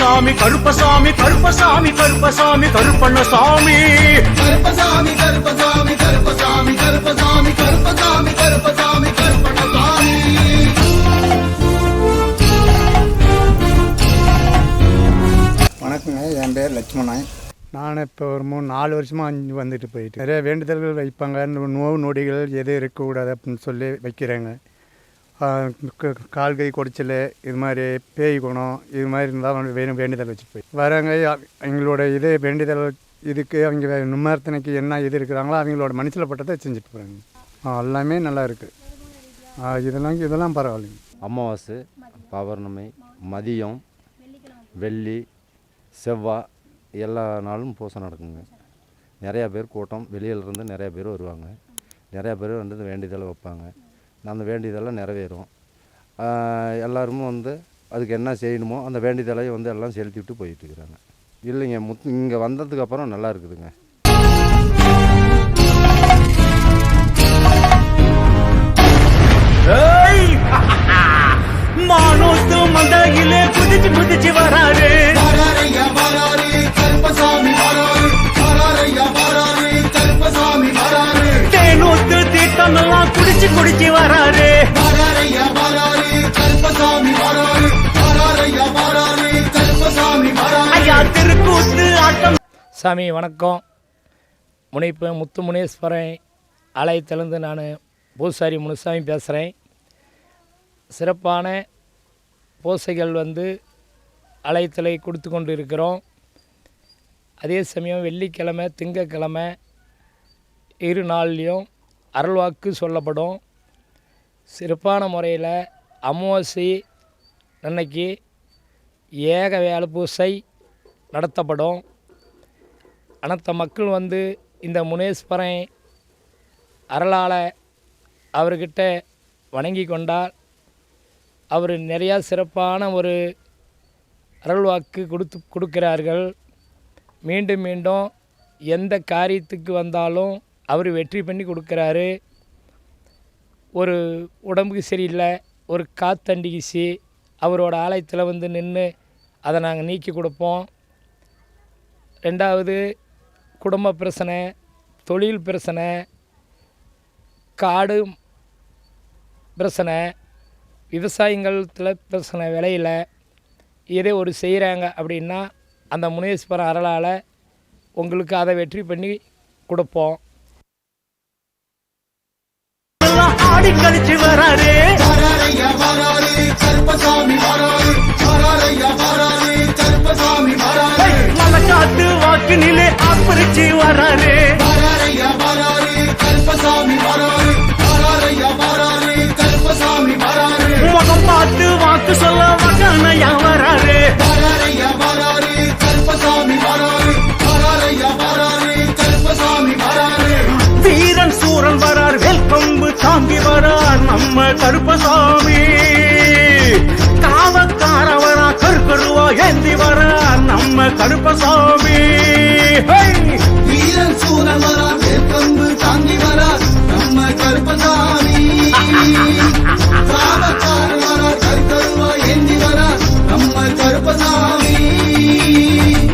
கருப்பசாமி கருப்பசாமி கருப்பசாமி கருப்பசாமி கருப்பண்ணசாமி. கருப்பசாமி கருப்பசாமி கருப்பசாமி கருப்பசாமி கருப்பசாமி கருப்பசாமி கருப்பணசாமி வணக்கங்க என் பேர் லட்சுமணன் நான் இப்போ ஒரு மூணு நாலு வருஷமாக அஞ்சு வந்துட்டு போயிட்டு நிறைய வேண்டுதல்கள் வைப்பாங்க நோவு நொடிகள் எதுவும் இருக்கக்கூடாது அப்படின்னு சொல்லி வைக்கிறாங்க. கால் கை குடைச்சல் இது மாதிரி பேய் குணம் இது மாதிரி இருந்தால் வேணும் வேண்டுதல் வச்சுட்டு போய். வராங்க எங்களோட இது வேண்டுதல் இதுக்கு அவங்க நிம்மர்த்தனைக்கு என்ன இது இருக்கிறாங்களோ அவங்களோட மனசில் பட்டதை செஞ்சுட்டு போகிறாங்க. எல்லாமே நல்லா இருக்குது இதெல்லாம் இதெல்லாம் பரவாயில்லைங்க. அமாவாசை பௌர்ணமி மதியம் வெள்ளி செவ்வாய் எல்லா நாளும் பூசை நடக்குங்க. நிறையா பேர் கூட்டம் வெளியிலேருந்து நிறையா பேர் வருவாங்க. நிறையா பேர் வந்து வேண்டியதெல்லாம் வைப்பாங்க. அந்த வேண்டியதெல்லாம் நிறைவேறும். எல்லோரும் வந்து அதுக்கு என்ன செய்யணுமோ அந்த வேண்டியதெல்லாம் வந்து எல்லாம் செலுத்திவிட்டு போயிட்டுருக்குறாங்க இல்லைங்க முத் இங்கே வந்ததுக்கப்புறம் நல்லா இருக்குதுங்க. சாமி வணக்கம். முனைப்பு முத்து முனேஸ்வரன் ஆலயத்திலேருந்து நான் பூசாரி முனுசாமி பேசுகிறேன் சிறப்பான பூசைகள் வந்து ஆலயத்தில் கொடுத்து கொண்டு இருக்கிறோம் அதே சமயம் வெள்ளிக்கிழமை திங்கக்கிழமை இரு நாள்லேயும் அருள்வாக்கு சொல்லப்படும். சிறப்பான முறையில் அமாவாசை அன்னைக்கு ஏக வேலை பூசை நடத்தப்படும். அனைத்த மக்கள் வந்து இந்த முனேஸ்வரன் அருளால் அவர்கிட்ட வணங்கி கொண்டால் அவர் நிறையா சிறப்பான ஒரு அருள்வாக்கு கொடுத்து கொடுக்கிறார்கள். மீண்டும் மீண்டும் எந்த காரியத்துக்கு வந்தாலும் அவர் வெற்றி பண்ணி கொடுக்குறாரு. ஒரு உடம்புக்கு சரியில்லை ஒரு காத்தண்டிக்குச்சு அவரோட ஆலயத்தில் வந்து நின்று அதை நாங்கள் நீக்கி கொடுப்போம். ரெண்டாவது குடும்ப பிரச்சனை தொழில் பிரச்சனை காடு பிரச்சனை விவசாயங்களத்தில் பிரச்சனை விளையில இதே ஒரு செய்கிறாங்க அப்படின்னா அந்த முனேஸ்வரன் அருளால் உங்களுக்கு அதை வெற்றி பண்ணி கொடுப்போம். ஆடி கழிச்சு வராரு. வராரையா வராரு கருப்பசாமி வராரு வராரையா வராரு கருப்பசாமி வராரு. மலக்காட்டு வாக்கினிலே ஆப்பரிச்சு வராரு வராரையா வராரு முகம் பார்த்து வாக்கு சொல்ல வகனையா வராரு. வீரன் சூரன் வரார் வெல்கொம்பு தாம்பி வரார் நம்ம கருப்பசாமி. ஏந்தி வரார் நம்ம கருப்பசாமி! வீரன் சூரன் வரா வேப்பம்பு தாங்கி வரா நம்ம கருப்பசாமி காவக்கார வரா கருக்கருவா ஏந்தி வரா நம்ம கருப்பசாமி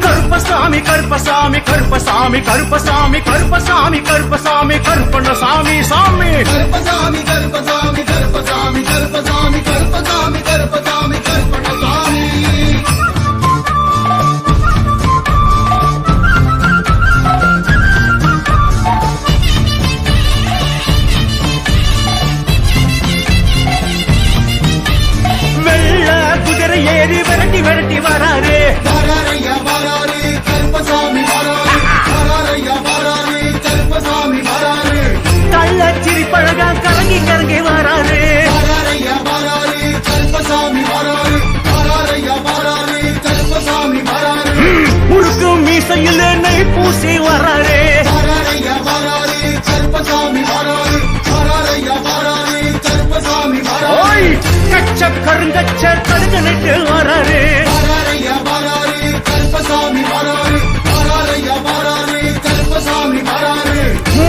கருப்பசாமி கருப்பசாமி கருப்பசாமி கருப்பசாமி கருப்பசாமி கருப்பசாமி கருப்பண்ணசாமி சாமி. கருப்பசாமி கருப்பசாமி கருப்பசாமி. விரட்டி வராரு. வராரையா வராரு கருப்பசாமி வராரு. வராரையா வராரு கருப்பசாமி வராரு. கள்ளச்சிரி பழக கலங்கி கலங்கி வராரு. வராரையா வராரு கருப்பசாமி வராரு. வராரையா வராரு கருப்பசாமி வராரு. முழுக்கு மீசையில் நெய் பூசி வராரு. வராரையா வராரு கருப்பசாமி வராரு. வராரையா வராரு கருப்பசாமி வராரு. ஓய் கச்ச கருங்கச்ச கடுங்கனிட்டு வராரு.